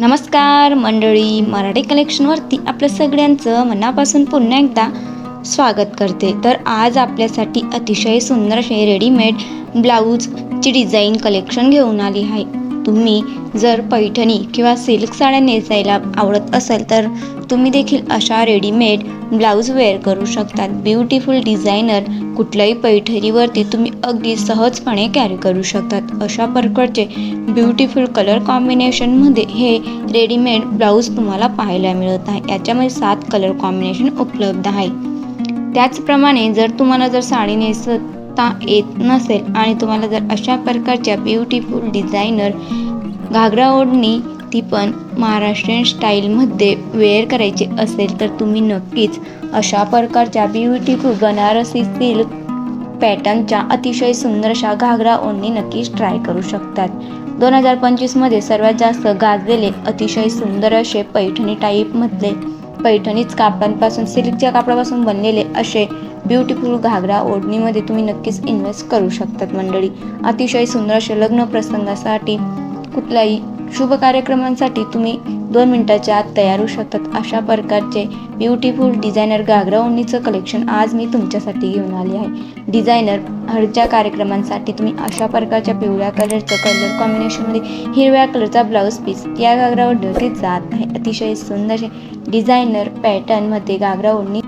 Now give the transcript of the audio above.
नमस्कार मंडळी. मराठी कलेक्शनवरती आपलं सगळ्यांचं मनापासून पुन्हा एकदा स्वागत करते. तर आज आपल्यासाठी अतिशय सुंदर असे रेडीमेड ब्लाऊजची डिझाईन कलेक्शन घेऊन आली आहे. तुम्ही जर पैठणी किंवा सिल्क साड्या नेसायला आवडत असेल तर तुम्ही देखील अशा रेडीमेड ब्लाऊज वेअर करू शकतात. ब्युटिफुल डिझायनर कुठल्याही पैठणीवरती तुम्ही अगदी सहजपणे कॅरी करू शकतात. अशा प्रकारचे ब्युटिफुल कलर कॉम्बिनेशनमध्ये हे रेडीमेड ब्लाऊज तुम्हाला पाहायला मिळत आहे. याच्यामध्ये सात कलर कॉम्बिनेशन उपलब्ध आहे. त्याचप्रमाणे जर तुम्हाला जर साडी नेसत येत नसेल. आणि तुम्हाला जर अशा प्रकारच्या ब्युटिफुल डिझायनर घागरा ओढणी ती पण महाराष्ट्रीयन स्टाईलमध्ये वेअर करायची असेल तर तुम्ही नक्कीच अशा प्रकारच्या ब्युटिफुल बनारसी सिल्क पॅटर्नच्या अतिशय सुंदर अशा घागरा ओढणी नक्कीच ट्राय करू शकतात. दोन हजार पंचवीसमध्ये सर्वात जास्त गाजलेले अतिशय सुंदर असे पैठणी टाईपमधले पैठणीच कापडांपासून सिल्कच्या कापडापासून बनलेले असे ब्युटिफुल घागरा ओढणीमध्ये तुम्ही नक्कीच इन्व्हेस्ट करू शकतात मंडळी. अतिशय सुंदर असे लग्न प्रसंगासाठी कुठल्याही शुभ कार्यक्रमांसाठी तुम्ही दोन मिनटाच्या आत तयार होऊ शकतात. अशा प्रकारचे ब्युटिफुल डिझायनर घागरा ओढणीचं कलेक्शन आज मी तुमच्यासाठी घेऊन आले आहे. डिझायनर हळदच्या कार्यक्रमांसाठी तुम्ही अशा प्रकारच्या पिवळ्या कलरचं कलर कॉम्बिनेशनमध्ये हिरव्या कलरचा ब्लाऊज पीस या घागरावर ओढणीवरती जात आहे अतिशय सुंदर डिझायनर पॅटर्नमध्ये घागरा ओढणी